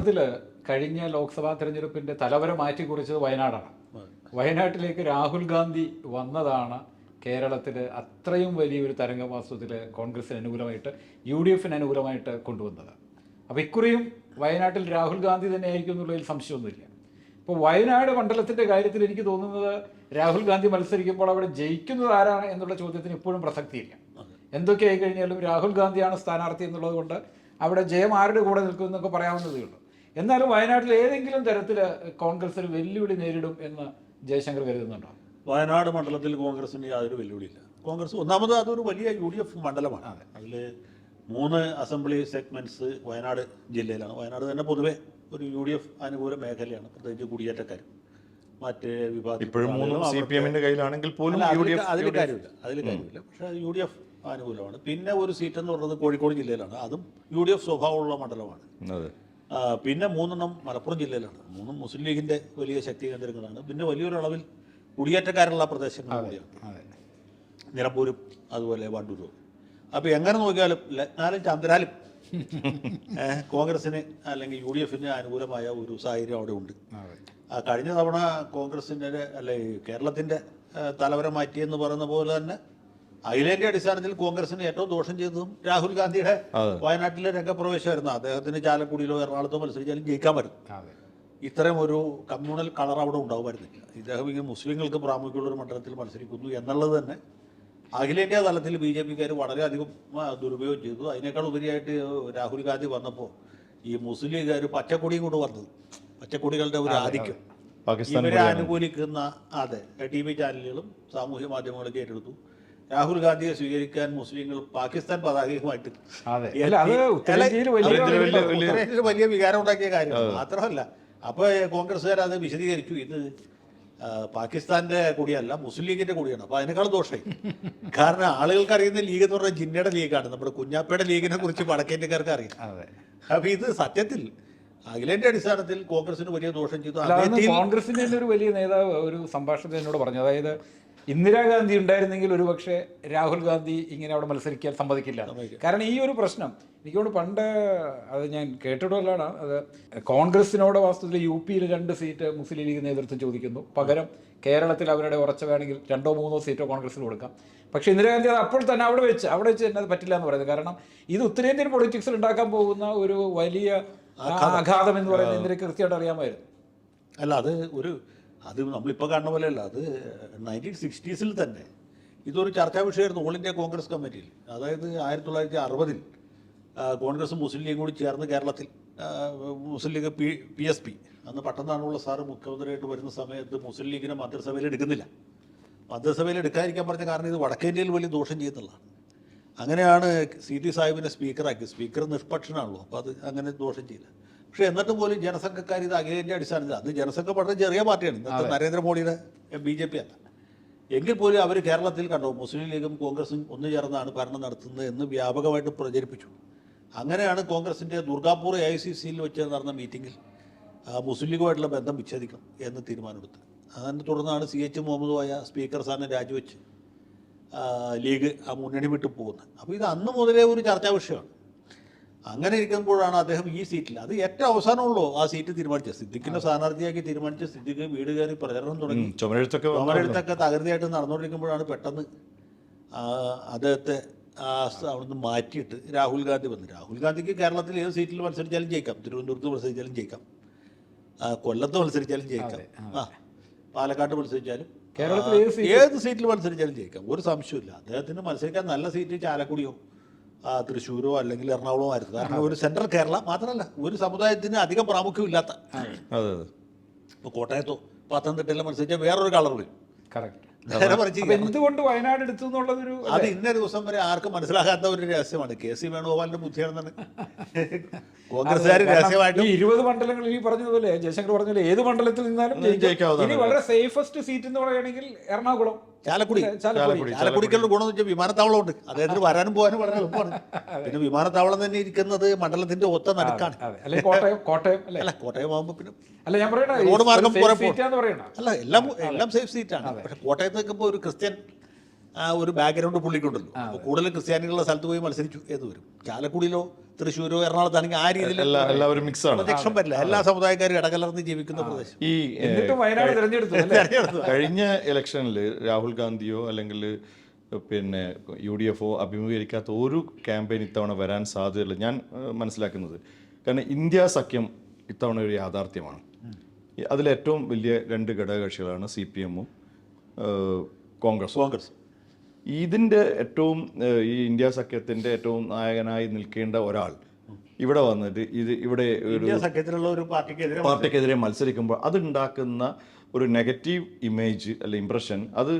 യഥാർത്ഥത്തിൽ കഴിഞ്ഞ ലോക്സഭാ തെരഞ്ഞെടുപ്പിന്റെ തലവരെ മാറ്റി കുറിച്ചത് വയനാടാണ്. വയനാട്ടിലേക്ക് രാഹുൽ ഗാന്ധി വന്നതാണ് കേരളത്തിൽ അത്രയും വലിയൊരു തരംഗവാസ്തുത്തിൽ കോൺഗ്രസിന് അനുകൂലമായിട്ട് യു ഡി എഫിന് അനുകൂലമായിട്ട് കൊണ്ടുവന്നത്. അപ്പോൾ ഇക്കുറിയും വയനാട്ടിൽ രാഹുൽ ഗാന്ധി തന്നെ ആയിരിക്കും എന്നുള്ളതിൽ സംശയമൊന്നുമില്ല. ഇപ്പോൾ വയനാട് മണ്ഡലത്തിന്റെ കാര്യത്തിൽ എനിക്ക് തോന്നുന്നത് രാഹുൽ ഗാന്ധി മത്സരിക്കുമ്പോൾ അവിടെ ജയിക്കുന്നത് ആരാണ് എന്നുള്ള ചോദ്യത്തിന് ഇപ്പോഴും പ്രസക്തിയില്ല. എന്തൊക്കെ ആയി കഴിഞ്ഞാലും രാഹുൽ ഗാന്ധിയാണ് സ്ഥാനാർത്ഥി എന്നുള്ളത് കൊണ്ട് അവിടെ ജയം ആരുടെ കൂടെ നിൽക്കുമെന്നൊക്കെ പറയാവുന്നതേ ഉള്ളൂ. എന്നാലും വയനാട്ടിൽ ഏതെങ്കിലും തരത്തിൽ കോൺഗ്രസ് ഒരു വെല്ലുവിളി നേരിടും എന്ന് ജയശങ്കർ കരുതുന്നുണ്ടോ? വയനാട് മണ്ഡലത്തിൽ കോൺഗ്രസിന് യാതൊരു വെല്ലുവിളിയില്ല. കോൺഗ്രസ് ഒന്നാമത് അതൊരു വലിയ യു ഡി എഫ് മണ്ഡലമാണ് അതിൽ മൂന്ന് അസംബ്ലി സെഗ്മെന്റ്സ് വയനാട് ജില്ലയിലാണ്. വയനാട് തന്നെ പൊതുവെ ഒരു യു ഡി എഫ് അനുകൂല മേഖലയാണ് പ്രത്യേകിച്ച് കുടിയേറ്റക്കാർ മറ്റ് വിഭാഗത്തിൽ ഇപ്പോഴും മൂന്നും സി പി എമ്മിന്റെ കയ്യിലാണെങ്കിൽ പോലും അതിൽ- കാര്യമില്ല അതിൽ കാര്യമില്ല. പക്ഷേ യു ഡി എഫ് അനുകൂലമാണ്. പിന്നെ ഒരു സീറ്റ് എന്ന് പറയുന്നത് കോഴിക്കോട് ജില്ലയിലാണ്. അതും യു ഡി എഫ് സ്വഭാവമുള്ള മണ്ഡലമാണ്. പിന്നെ മൂന്നെണ്ണം മലപ്പുറം ജില്ലയിലാണ്. മൂന്നും മുസ്ലിം ലീഗിന്റെ വലിയ ശക്തി കേന്ദ്രങ്ങളാണ്. പിന്നെ വലിയൊരു അളവിൽ കുടിയേറ്റക്കാരുള്ള പ്രദേശങ്ങൾ കൂടിയാണ്. നിലമ്പൂരും അതുപോലെ വണ്ടൂരും അപ്പോൾ എങ്ങനെ നോക്കിയാലും ലഗ്നാലും ചന്ദ്രാലും കോൺഗ്രസിന് അല്ലെങ്കിൽ യു ഡി എഫിന് അനുകൂലമായ ഒരു സാഹചര്യം അവിടെ ഉണ്ട്. ആ, കഴിഞ്ഞ തവണ കോൺഗ്രസിന്റെ അല്ലെ കേരളത്തിന്റെ തലവരെ മാറ്റിയെന്ന് പറയുന്ന പോലെ തന്നെ അഖിലേന്ത്യാ അടിസ്ഥാനത്തിൽ കോൺഗ്രസിന് ഏറ്റവും ദോഷം ചെയ്തതും രാഹുൽ ഗാന്ധിയുടെ വയനാട്ടിലെ വയനാട്ടിലെ രംഗപ്രവേശമായിരുന്നു. അദ്ദേഹത്തിന് ചാലക്കുടിയിലോ എറണാകുളത്തോ മത്സരിച്ചാലും ജയിക്കാൻ പറ്റും. ഇത്തരം ഒരു കമ്മ്യൂണൽ കളർ അവിടെ ഉണ്ടാവുമായിരുന്നില്ല ഇദ്ദേഹം ഇങ്ങനെ മുസ്ലിങ്ങൾക്ക് പ്രാമുഖ്യമുള്ള ഒരു മണ്ഡലത്തിൽ മത്സരിക്കുന്നു എന്നുള്ളത് തന്നെ അഖിലേന്ത്യാ തലത്തിൽ ബി ജെ പിക്കാർ വളരെയധികം ദുരുപയോഗം ചെയ്തു. അതിനേക്കാൾ ഉപരിയായിട്ട് രാഹുൽ ഗാന്ധി വന്നപ്പോൾ ഈ മുസ്ലിം ലീഗുകാർ പച്ചക്കൊടിയും കൊണ്ട് വന്നത്. പച്ചക്കൊടികളുടെ ഒരു ആധിക്യം. ഇവരെ അനുകൂലിക്കുന്ന അതെ ടി വി ചാനലുകളും സാമൂഹ്യ മാധ്യമങ്ങളൊക്കെ ഏറ്റെടുത്തു. രാഹുൽ ഗാന്ധിയെ സ്വീകരിക്കാൻ മുസ്ലിങ്ങൾ പാകിസ്ഥാൻ പതാകയുമായിട്ട് വലിയ വികാരം ഉണ്ടാക്കിയ കാര്യം. മാത്രമല്ല അപ്പൊ കോൺഗ്രസ്സുകാർ അത് വിശദീകരിച്ചു. ഇത് പാകിസ്ഥാന്റെ കൂടിയല്ല മുസ്ലിം ലീഗിന്റെ കൂടിയാണ്. അപ്പൊ അതിനേക്കാൾ ദോഷമായി. കാരണം ആളുകൾക്ക് അറിയുന്ന ലീഗ് എന്ന് പറഞ്ഞാൽ ജിന്നയുടെ ലീഗാണ്. നമ്മുടെ കുഞ്ഞാപ്പയുടെ ലീഗിനെ കുറിച്ച് വടക്കേന്ത്യക്കാർക്ക് അറിയാം. അപ്പൊ ഇത് സത്യത്തിൽ അഖിലേന്റെ അടിസ്ഥാനത്തിൽ കോൺഗ്രസിന് വലിയ ദോഷം ചെയ്തു. കോൺഗ്രസിന്റെ ഒരു വലിയ നേതാവ് ഒരു സംഭാഷണത്തിൽ എന്നോട് പറഞ്ഞു. അതായത് ഇന്ദിരാഗാന്ധി ഉണ്ടായിരുന്നെങ്കിൽ ഒരു പക്ഷേ രാഹുൽ ഗാന്ധി ഇങ്ങനെ അവിടെ മത്സരിക്കാൻ സമ്മതിക്കില്ല. കാരണം ഈ ഒരു പ്രശ്നം എനിക്കോട് പണ്ട് അത് ഞാൻ കേട്ടിട്ടുള്ളതാണ് അത് കോൺഗ്രസിനോട് വാസ്തവത്തിൽ യു പിയിൽ രണ്ട് സീറ്റ് മുസ്ലിം ലീഗ് നേതൃത്വം ചോദിക്കുന്നു. പകരം കേരളത്തിൽ അവരുടെ ഉറച്ച വേണമെങ്കിൽ രണ്ടോ മൂന്നോ സീറ്റോ കോൺഗ്രസിൽ കൊടുക്കാം. പക്ഷേ ഇന്ദിരാഗാന്ധി അത് അപ്പോൾ തന്നെ അവിടെ വെച്ച് അവിടെ വെച്ച് തന്നെ അത് പറ്റില്ല എന്ന് പറയുന്നത്. കാരണം ഇത് ഉത്തരേന്ത്യൻ പൊളിറ്റിക്സിൽ ഉണ്ടാക്കാൻ പോകുന്ന ഒരു വലിയ ആഘാതം. എന്ന് പറയുന്നത് ഇന്ദിരയ്ക്ക് കൃത്യമായിട്ട് അറിയാമായിരുന്നു. അല്ല അത് ഒരു അത് നമ്മളിപ്പോൾ കാണുന്ന പോലെയല്ല. അത് നയന്റീൻ സിക്സ്റ്റീസിൽ തന്നെ. ഇതൊരു ചർച്ചാ വിഷയമായിരുന്നു ഓൾ ഇന്ത്യ കോൺഗ്രസ് കമ്മിറ്റിയിൽ അതായത് ആയിരത്തി തൊള്ളായിരത്തി അറുപതിൽ കോൺഗ്രസും മുസ്ലിം ലീഗും കൂടി ചേർന്ന് കേരളത്തിൽ Muslim League P P S P അന്ന് പട്ടന്നാണുള്ള സാറ് മുഖ്യമന്ത്രിയായിട്ട് വരുന്ന സമയത്ത് മുസ്ലിം ലീഗിനെ മന്ത്രിസഭയിൽ എടുക്കുന്നില്ല. മന്ത്രിസഭയിൽ എടുക്കാതിരിക്കാൻ പറഞ്ഞ കാരണം ഇത് വടക്കേന്ത്യയിൽ വലിയ ദോഷം ചെയ്യുന്നുള്ളതാണ്. അങ്ങനെയാണ് സി ടി സാഹിബിനെ സ്പീക്കറാക്കി സ്പീക്കർ നിഷ്പക്ഷനാണല്ലോ. അപ്പോൾ അത് അങ്ങനെ ദോഷം ചെയ്യില്ല പക്ഷേ എന്നിട്ട് പോലും ജനസംഘക്കാർ ഇത് അഖിലേന്ത്യാ അടിസ്ഥാനത്തിൽ അത് ജനസംഘ വളരെ ചെറിയ പാർട്ടിയാണ്. ഇന്നത്തെ നരേന്ദ്രമോദിയുടെ ബി ജെ പി അല്ല. എങ്കിൽ പോലും അവർ കേരളത്തിൽ കണ്ടോ മുസ്ലിം ലീഗും കോൺഗ്രസും ഒന്നു ചേർന്നാണ് ഭരണം നടത്തുന്നത് എന്ന് വ്യാപകമായിട്ട് പ്രചരിപ്പിച്ചു. അങ്ങനെയാണ് കോൺഗ്രസിന്റെ ദുർഗാപൂർ എ ഐ സി സിയിൽ വെച്ച് നടന്ന മീറ്റിങ്ങിൽ മുസ്ലിം ലീഗുമായിട്ടുള്ള ബന്ധം വിച്ഛേദിക്കണം എന്ന് തീരുമാനമെടുത്തത്. അതിനെ തുടർന്നാണ് സി എച്ച് മുഹമ്മദുമായ സ്പീക്കർ സ്ഥാനം രാജിവെച്ച് ലീഗ് ആ മുന്നണി വിട്ടു പോകുന്നത്. അപ്പോൾ ഇത് അന്ന് മുതലേ ഒരു ചർച്ചാ വിഷയമാണ്. അങ്ങനെ ഇരിക്കുമ്പോഴാണ് അദ്ദേഹം ഈ സീറ്റിൽ അത് ഏറ്റവും അവസാനമുള്ളൂ ആ സീറ്റ് തീരുമാനിച്ചത്. സിദ്ദിഖിനെ സ്ഥാനാർത്ഥിയാക്കി തീരുമാനിച്ച സിദ്ദിഖ് വീട് കയറി പ്രചരണം തുടങ്ങി. ചുമരെഴുത്തൊക്കെ വന്നു. ചുമരെഴുത്തൊക്കെ തകൃതിയായിട്ട് നടന്നുകൊണ്ടിരിക്കുമ്പോഴാണ് പെട്ടെന്ന് അദ്ദേഹത്തെ അവിടുന്ന് മാറ്റിയിട്ട് രാഹുൽ ഗാന്ധി വന്നു. രാഹുൽ ഗാന്ധിക്ക് കേരളത്തിൽ ഏത് സീറ്റിൽ മത്സരിച്ചാലും ജയിക്കാം. തിരുവനന്തപുരത്ത് മത്സരിച്ചാലും ജയിക്കാം. കൊല്ലത്ത് മത്സരിച്ചാലും ജയിക്കാം. ആ പാലക്കാട്ട് മത്സരിച്ചാലും കേരളത്തിൽ ഏത് സീറ്റ് സീറ്റിൽ മത്സരിച്ചാലും ജയിക്കാം. ഒരു സംശയമില്ല അദ്ദേഹത്തിന് മത്സരിക്കാൻ നല്ല സീറ്റ് ചാലക്കുടിയോ തൃശ്ശൂരോ അല്ലെങ്കിൽ എറണാകുളമോ ആയിരുന്നു. കാരണം ഒരു സെൻട്രൽ കേരള മാത്രമല്ല ഒരു സമുദായത്തിന് അധികം പ്രാമുഖ്യമില്ലാത്ത. ഇപ്പോൾ കോട്ടയത്തോ പത്തനംതിട്ടയിലെ മത്സരിച്ചാൽ വേറൊരു കളർ വരും എന്തുകൊണ്ട് വയനാട് എടുത്തു എന്നുള്ളതൊരു അത് ഇന്ന ദിവസം വരെ ആർക്കും മനസ്സിലാകാത്ത ഒരു രഹസ്യമാണ്. കെ സി വേണുഗോപാലിന്റെ ബുദ്ധിയാണെന്നാണ്. കോൺഗ്രസ്സുകാർ രഹസ്യമായിട്ട് ഇരുപത് മണ്ഡലങ്ങൾ ഈ പറഞ്ഞതുപോലെ ജയശങ്കർ പറഞ്ഞ ഏത് മണ്ഡലത്തിൽ നിന്നാലും. ഇനി വളരെ സേഫസ്റ്റ് സീറ്റ് എന്ന് പറയുകയാണെങ്കിൽ എറണാകുളം. ചാലക്കുടി. ചാലക്കുടി ചാലക്കുടിക്കുള്ള ഗുണം എന്ന് വെച്ചാൽ വിമാനത്താവളം ഉണ്ട് അദ്ദേഹത്തിന് വരാനും പോകാനും വളരെ എളുപ്പമാണ്. പിന്നെ വിമാനത്താവളം തന്നെ ഇരിക്കുന്നത് മണ്ഡലത്തിന്റെ ഒത്ത നടുക്കാണ്. അല്ലെ കോട്ടയം ആകുമ്പോൾ പിന്നെ അല്ല ഞാൻ പറയണ റോഡ് മാർഗം അല്ല എല്ലാം എല്ലാം സേഫ് സീറ്റാണ് പക്ഷെ കോട്ടയത്ത് നിൽക്കുമ്പോൾ ഒരു ക്രിസ്ത്യൻ ആ ഒരു ബാക്ക്ഗ്രൗണ്ട് പുള്ളിക്കുണ്ടല്ലോ. അപ്പോൾ കൂടുതൽ ക്രിസ്ത്യാനികളുടെ സ്ഥലത്ത് പോയി മത്സരിച്ചു. ഏത് വരും? ചാലക്കുടിയിലോ തൃശ്ശൂരോ എറണാകുളത്താണെങ്കിൽ ആ രീതിയിൽ എല്ലാവരും മിക്സ് ആണ്. പ്രത്യക്ഷം പറ്റില്ല എല്ലാ സമുദായക്കാരും ഇടകലർന്ന് ജീവിക്കുന്ന പ്രദേശം. ഈ എന്നിട്ട് വയനാട് തിരഞ്ഞെടുത്തു അല്ലേ? കഴിഞ്ഞ ഇലക്ഷനിൽ രാഹുൽ ഗാന്ധിയോ അല്ലെങ്കിൽ പിന്നെ യു ഡി എഫോ അഭിമുഖീകരിക്കാത്ത ഒരു ക്യാമ്പയിൻ ഇത്തവണ വരാൻ സാധ്യതയില്ല. ഞാൻ മനസ്സിലാക്കുന്നത്. കാരണം ഇന്ത്യ സഖ്യം ഇത്തവണ ഒരു യാഥാർത്ഥ്യമാണ്. അതിലേറ്റവും വലിയ രണ്ട് ഘടകകക്ഷികളാണ് സി പി എമ്മും കോൺഗ്രസ്. കോൺഗ്രസ്. ഇതിന്റെ ഏറ്റവും ഈ ഇന്ത്യ സഖ്യത്തിന്റെ ഏറ്റവും നായകനായി നിൽക്കേണ്ട ഒരാൾ ഇവിടെ വന്നിട്ട് ഇത് ഇവിടെ ഒരു സഖ്യത്തിലുള്ള ഒരു പാർട്ടിക്കെതിരെ പാർട്ടിക്കെതിരെ മത്സരിക്കുമ്പോൾ അതുണ്ടാക്കുന്ന ഒരു നെഗറ്റീവ് ഇമേജ് അല്ലെ ഇംപ്രഷൻ അത്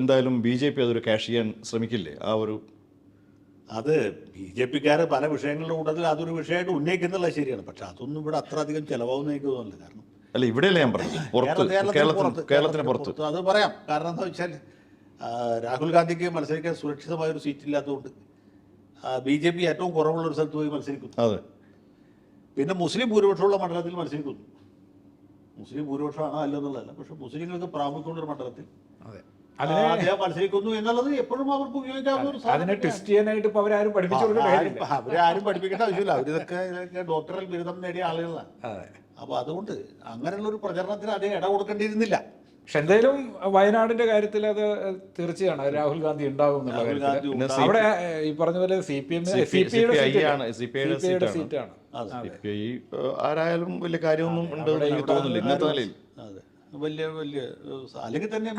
എന്തായാലും ബി ജെ പി അതൊരു ക്യാഷ് ചെയ്യാൻ ശ്രമിക്കില്ലേ? ആ ഒരു അത് ബി ജെ പിക്കാർ പല വിഷയങ്ങളുടെ കൂടുതൽ അതൊരു വിഷയമായിട്ട് ഉന്നയിക്കുന്നുള്ളത് ശരിയാണ്. പക്ഷെ അതൊന്നും ഇവിടെ അത്ര അധികം ചിലവാകുന്ന എനിക്ക് തോന്നുന്നില്ല. കാരണം അല്ല ഇവിടെയല്ലേ ഞാൻ പറഞ്ഞു കേരളത്തിന് പുറത്ത് അത് പറയാം. കാരണം എന്താ വെച്ചാൽ രാഹുൽ ഗാന്ധിക്ക് മത്സരിക്കാൻ സുരക്ഷിതമായ ഒരു സീറ്റ് ഇല്ലാത്തതുകൊണ്ട് ബി ജെ പി ഏറ്റവും കുറവുള്ള ഒരു സ്ഥലത്ത് പോയി മത്സരിക്കുന്നു. അതെ. പിന്നെ മുസ്ലിം ഭൂരിപക്ഷമുള്ള മണ്ഡലത്തിൽ മത്സരിക്കുന്നു. മുസ്ലിം ഭൂരിപക്ഷമാണോ അല്ലെന്നുള്ളതല്ല പക്ഷെ മുസ്ലിങ്ങൾക്ക് പ്രാമുഖ്യമുള്ള ഒരു മണ്ഡലത്തിൽ അതെ. അതിനെ അദ്ദേഹം മത്സരിക്കുന്നു എന്നുള്ളത് എപ്പോഴും അവർക്ക് ഉപയോഗിക്കാവുന്ന ഒരു അതിനെ. ടെസ്റ്റ് ചെയ്യാനായിട്ട് ഇപ്പൊ അവരാരും പഠിപ്പിച്ചു ആരും- അവരാരും പഠിപ്പിക്കേണ്ട ആവശ്യമില്ല. അവരിതൊക്കെ ഡോക്ടറൽ ബിരുദം നേടിയ ആളുകളാണ്. അപ്പൊ അപ്പോൾ അതുകൊണ്ട് അങ്ങനെയുള്ള ഒരു പ്രചരണത്തിന് അദ്ദേഹം ഇട കൊടുക്കേണ്ടിയിരുന്നില്ല. പക്ഷെ എന്തായാലും വയനാടിന്റെ കാര്യത്തിൽ അത് തീർച്ചയാണ്. രാഹുൽ ഗാന്ധി ഉണ്ടാകും എന്നുള്ള പിന്നെ അവിടെ ഈ പറഞ്ഞ പോലെ C P M C P ഐയുടെ സീറ്റാണ്. ഏഹ്, ആരായാലും വലിയ കാര്യമൊന്നും ഉണ്ടെന്ന് എനിക്ക് തോന്നുന്നില്ല. ഇന്നത്തെ നിലയിൽ. അതെ. വലിയ വലിയ ഏഹ്, അല്ലെങ്കിൽ തന്നെ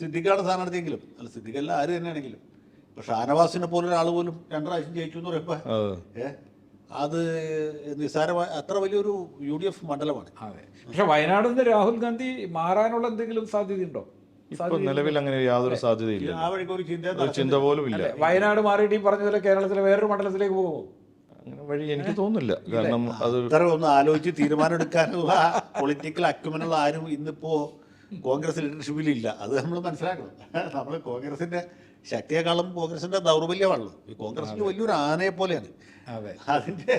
സിദ്ദിഖാണ് സ്ഥാനാർത്ഥിയെങ്കിലും അല്ല സിദ്ദിഖല്ല ആര് തന്നെയാണെങ്കിലും പക്ഷെ ഷാനവാസിനെ പോലെ ഒരാൾ പോലും രണ്ട് പ്രാവശ്യം ജയിച്ചു എന്ന് പറയുമ്പോൾ അതെ. ഏ അത് നിസ്സാരമായ അത്ര വലിയൊരു യു ഡി എഫ് മണ്ഡലമാണ്. അതെ. പക്ഷെ വയനാട് നിന്ന് രാഹുൽ ഗാന്ധി മാറാനുള്ള എന്തെങ്കിലും സാധ്യതയുണ്ടോ? ഇപ്പൊ നിലവിൽ അങ്ങനെ യാതൊരു സാധ്യതയില്ല. ആ വഴിക്ക് ഒരു ചിന്ത ഒരു ചിന്ത പോലും ഇല്ല. വയനാട് മാറിയിട്ട് ഈ പറഞ്ഞ പോലെ കേരളത്തിലെ വേറൊരു മണ്ഡലത്തിലേക്ക് പോകുമോ? അങ്ങനെ വഴി എനിക്ക് തോന്നുന്നില്ല. കാരണം അത് ഇത്ര ഒന്ന് ആലോചിച്ച് തീരുമാനമെടുക്കാനുള്ള പൊളിറ്റിക്കൽ അക്യുമനുള്ള ആരും ഇന്നിപ്പോ കോൺഗ്രസ് ലീഡർഷിപ്പിൽ ഇല്ല അത് നമ്മൾ മനസ്സിലാക്കണം. നമ്മൾ കോൺഗ്രസിന്റെ ശക്തിയെക്കാളും കോൺഗ്രസിന്റെ ദൗർബല്യമാണല്ലോ. ഈ കോൺഗ്രസിന് വലിയൊരു ആനയെ പോലെയാണ്. അതെ. അതിന്റെ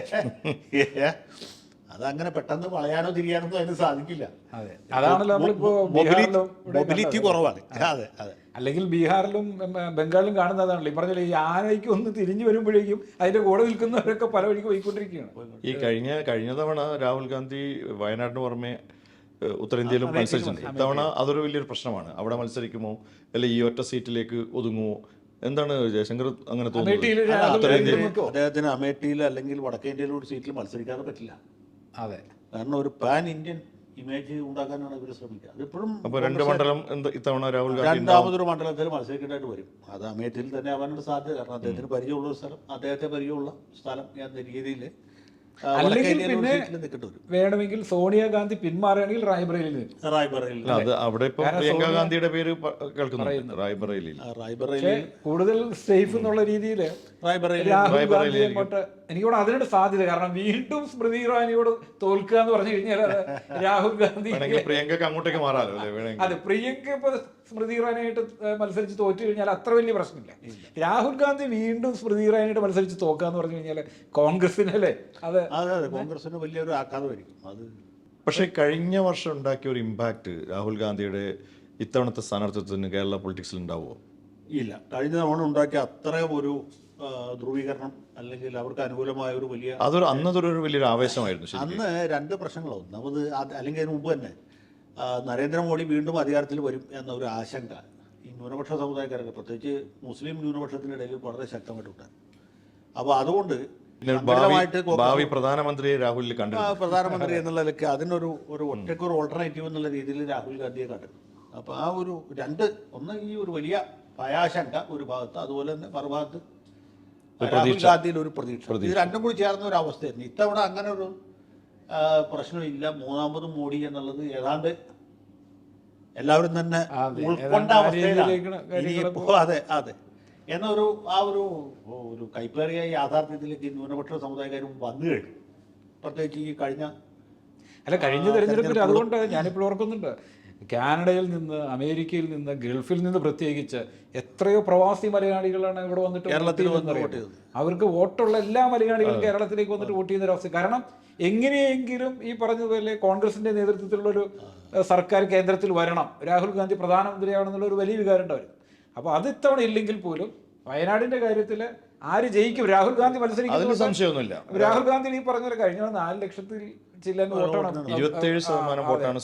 അതങ്ങനെ പെട്ടെന്ന് വളയാനോ തിരിയാനോ അതിന് സാധിക്കില്ല. അതാണല്ലോ മൊബിലിറ്റി കുറവാണ്. അതെ. അതെ അല്ലെങ്കിൽ ബീഹാറിലും ബംഗാളിലും കാണുന്നതാണല്ലോ. ഈ പറഞ്ഞ ഈ ആനയ്ക്ക് ഒന്ന് തിരിഞ്ഞു വരുമ്പോഴേക്കും അതിന്റെ കൂടെ നിൽക്കുന്നവരൊക്കെ പല വഴിക്ക് പോയിക്കൊണ്ടിരിക്കുകയാണ്. ഈ കഴിഞ്ഞ കഴിഞ്ഞ തവണ രാഹുൽ ഗാന്ധി വയനാടിന് പുറമെ ഉത്തരേന്ത്യയിലും മത്സരിച്ചിട്ടുണ്ട്. ഇത്തവണ അതൊരു വലിയൊരു പ്രശ്നമാണ്. അവിടെ മത്സരിക്കുമോ? അല്ലെ ഈ ഒറ്റ സീറ്റിലേക്ക് ഒതുങ്ങുമോ? എന്താണ് ജയശങ്കർ അങ്ങനെ അമേഠിയിൽ തോന്നുന്നത് അദ്ദേഹത്തിന് അമേഠിയിൽ അല്ലെങ്കിൽ വടക്കേ ഇന്ത്യയിലൂടെ സീറ്റിൽ മത്സരിക്കാതെ പറ്റില്ല. അതെ. കാരണം ഒരു പാൻ ഇന്ത്യൻ ഇമേജ് ഉണ്ടാക്കാനാണ് ഇവർ ശ്രമിക്കുക. അതിപ്പോഴും അപ്പോൾ രണ്ട് മണ്ഡലം എന്താ ഇത്തവണ രാഹുൽ ഗാന്ധി രണ്ടാമതൊരു മണ്ഡലത്തിൽ മത്സരിക്കേണ്ടതായിട്ട് വരും. അത് അമേഠിയിൽ തന്നെ ആവാനുള്ള സാധ്യത. കാരണം അദ്ദേഹത്തിന് പരിചയമുള്ള സ്ഥലം അദ്ദേഹത്തെ പരിചയമുള്ള സ്ഥലം എന്ന രീതിയിൽ അല്ലെങ്കിൽ പിന്നെ വേണമെങ്കിൽ സോണിയാഗാന്ധി പിന്മാറുകയാണെങ്കിൽ റായ്ബറേലിയിൽ നിൽക്കും. റായ്ബറയിൽ അല്ല അത് അവിടെ ഇപ്പൊ പ്രിയങ്ക ഗാന്ധിയുടെ പേര് പ- കേൾക്കുന്നുണ്ട്. റായ്ബറേലിയിൽ. റായ്ബറയിൽ കൂടുതൽ സേഫ് എന്നുള്ള രീതിയിൽ രാഹുൽ ഗാന്ധി അങ്ങോട്ട് എനിക്ക് തോന്നുന്നു അതിനൊരു സാധ്യത. കാരണം വീണ്ടും സ്മൃതി ഇറാനിയോട് തോൽക്കുക എന്ന് പറഞ്ഞു കഴിഞ്ഞാൽ രാഹുൽ ഗാന്ധി പ്രിയങ്കക്ക് അങ്ങോട്ടേക്ക് മാറാലോ വേണമെങ്കിൽ. അതെ പ്രിയങ്ക ഇപ്പൊ സ്മൃതി ഇറാനിയായിട്ട് മത്സരിച്ച് തോറ്റു കഴിഞ്ഞാൽ അത്ര വലിയ പ്രശ്നമില്ല. രാഹുൽ ഗാന്ധി വീണ്ടും സ്മൃതി ഇറാനിയായിട്ട് മത്സരിച്ച് തോക്കുക എന്ന് പറഞ്ഞു കഴിഞ്ഞാൽ കോൺഗ്രസിനല്ലേ അത് അതെ അതെ കോൺഗ്രസിന് വലിയൊരു ആഘാതമായിരിക്കും. അത് പക്ഷേ കഴിഞ്ഞ വർഷം ഉണ്ടാക്കിയ ഒരു ഇമ്പാക്റ്റ് രാഹുൽ ഗാന്ധിയുടെ ഇത്തവണത്തെ സ്ഥാനാർത്ഥിത്വത്തിന് കേരള പൊളിറ്റിക്സിൽ ഉണ്ടാവുമോ ഇല്ല. കഴിഞ്ഞ തവണ ഉണ്ടാക്കിയ അത്ര ഒരു ധ്രുവീകരണം അല്ലെങ്കിൽ അവർക്ക് അനുകൂലമായ ഒരു വലിയ അതൊരു അന്നതൊരു വലിയൊരു ആവേശമായിരുന്നു അന്ന് രണ്ട് പ്രശ്നങ്ങൾ ഒന്നാമത് അത് അല്ലെങ്കിൽ അതിന് മുമ്പ് തന്നെ നരേന്ദ്രമോദി വീണ്ടും അധികാരത്തിൽ വരും എന്ന ഒരു ആശങ്ക ഈ ന്യൂനപക്ഷ സമുദായക്കാരൊക്കെ. പ്രത്യേകിച്ച് മുസ്ലിം ന്യൂനപക്ഷത്തിനിടയിൽ വളരെ ശക്തമായിട്ടുണ്ട്. അപ്പോൾ അതുകൊണ്ട് ഭാവി പ്രധാനമന്ത്രിയെ രാഹുലിൽ കണ്ടു പ്രധാനമന്ത്രി എന്നുള്ള നിലയ്ക്ക് അതിനൊരു ഒരു ഒറ്റയ്ക്ക് ഒരു ഓൾട്ടർനേറ്റീവ് എന്നുള്ള രീതിയിൽ രാഹുൽ ഗാന്ധിയെ കണ്ടു അപ്പോൾ ആ ഒരു രണ്ട് ഒന്ന് ഈ ഒരു വലിയ ഭയാശങ്ക ഒരു ഭാഗത്ത് അതുപോലെ തന്നെ മറുഭാഗത്ത് രാഹുൽ ഗാന്ധിയിൽ ഒരു പ്രതീക്ഷ. ഇത് രണ്ടും കൂടി ചേർന്ന ഒരു അവസ്ഥയായിരുന്നു. ഇത്തവണ അങ്ങനെ ഒരു പ്രശ്നമില്ല. മൂന്നാമത് മോഡി എന്നുള്ളത് ഏതാണ്ട് എല്ലാവരും തന്നെ ഉൾക്കൊണ്ട അവസ്ഥയിലാണ്. അതെ അതെ. എന്നൊരു ആ ഒരു ഒരു കൈപ്പേറിയ യാഥാർത്ഥ്യത്തിലേക്ക് ന്യൂനപക്ഷ സമുദായക്കാരും വന്നു കഴിഞ്ഞു. പ്രത്യേകിച്ച് ഈ കഴിഞ്ഞ അല്ല കഴിഞ്ഞ തെരഞ്ഞെടുപ്പിൽ അതുകൊണ്ട് ഞാനിപ്പോൾ ഓർക്കുന്നുണ്ട്. കാനഡയിൽ നിന്ന് അമേരിക്കയിൽ നിന്ന് ഗൾഫിൽ നിന്ന് പ്രത്യേകിച്ച് എത്രയോ പ്രവാസി മലയാളികളാണ് ഇവിടെ വന്നിട്ട് കേരളത്തിൽ വന്ന്? അവർക്ക് വോട്ടുള്ള എല്ലാ മലയാളികളും കേരളത്തിലേക്ക് വന്നിട്ട് വോട്ട് ചെയ്യുന്ന ഒരു അവസ്ഥ. കാരണം എങ്ങനെയെങ്കിലും ഈ പറഞ്ഞതുപോലെ കോൺഗ്രസിന്റെ നേതൃത്വത്തിലുള്ള ഒരു സർക്കാർ കേന്ദ്രത്തിൽ വരണം. രാഹുൽ ഗാന്ധി പ്രധാനമന്ത്രിയാവണമെന്നുള്ള ഒരു വലിയ വികാരം ഉണ്ടാവും അപ്പോൾ അത് ഇത്തവണ ഇല്ലെങ്കിൽ പോലും വയനാടിന്റെ കാര്യത്തിൽ ആര് ജയിക്കും? രാഹുൽ ഗാന്ധി മത്സരിക്കും സംശയമൊന്നുമില്ല. രാഹുൽ ഗാന്ധി ഈ പറഞ്ഞ കഴിഞ്ഞ നാല് ലക്ഷത്തിൽ ചില്ല വോട്ടാണ് ഇരുപത്തേഴ് ശതമാനം. വോട്ടാണ്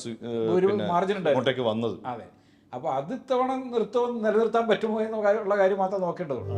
ഒരു മാർജിൻ ഉണ്ടായിരുന്നു ഇങ്ങോട്ടേക്ക് വന്നത്. അതെ. അപ്പോൾ അത് ഇത്തവണ നൃത്തം നിലനിർത്താൻ പറ്റുമോ എന്നുള്ള കാര്യം മാത്രം നോക്കേണ്ടതുള്ളൂ